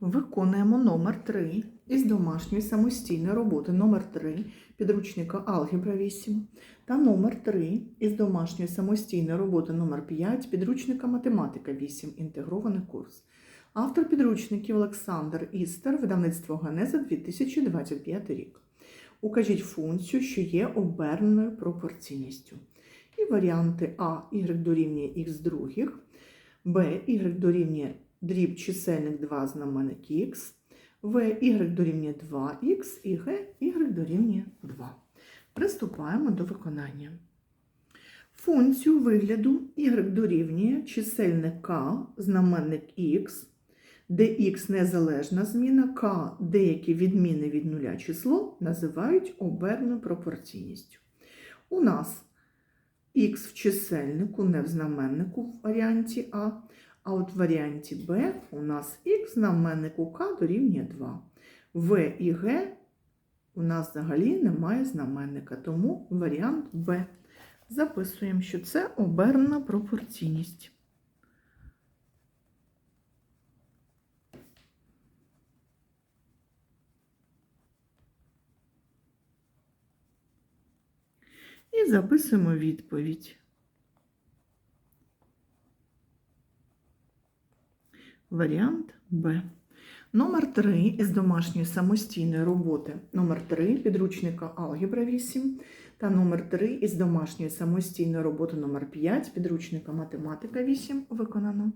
Виконуємо номер 3 із домашньої самостійної роботи номер 3 підручника Алгебра 8 та номер 3 із домашньої самостійної роботи номер 5 підручника Математика 8 інтегрований курс. Автор підручників Олександр Істер, видавництво Генеза 2025 рік. Укажіть функцію, що є оберненою пропорційністю. І варіанти А y дорівнює х других, Б y дорівнює дріб чисельник 2 знаменник х, В y дорівнює 2х і Г y дорівнює 2. Приступаємо до виконання. Функцію вигляду y дорівнює чисельник k, знаменник х, де х незалежна зміна, k деякі відміни від нуля число називають оберненою пропорційністю. У нас х в чисельнику, не в знаменнику в варіанті А, а от в варіанті Б у нас х знаменнику К дорівнює 2. В і Г у нас взагалі немає знаменника, тому варіант Б. Записуємо, що це обернена пропорційність. І записуємо відповідь. Варіант Б. Номер 3 із домашньої самостійної роботи. Номер 3 підручника Алгебра 8 та номер 3 із домашньої самостійної роботи номер 5 підручника Математика 8 виконано.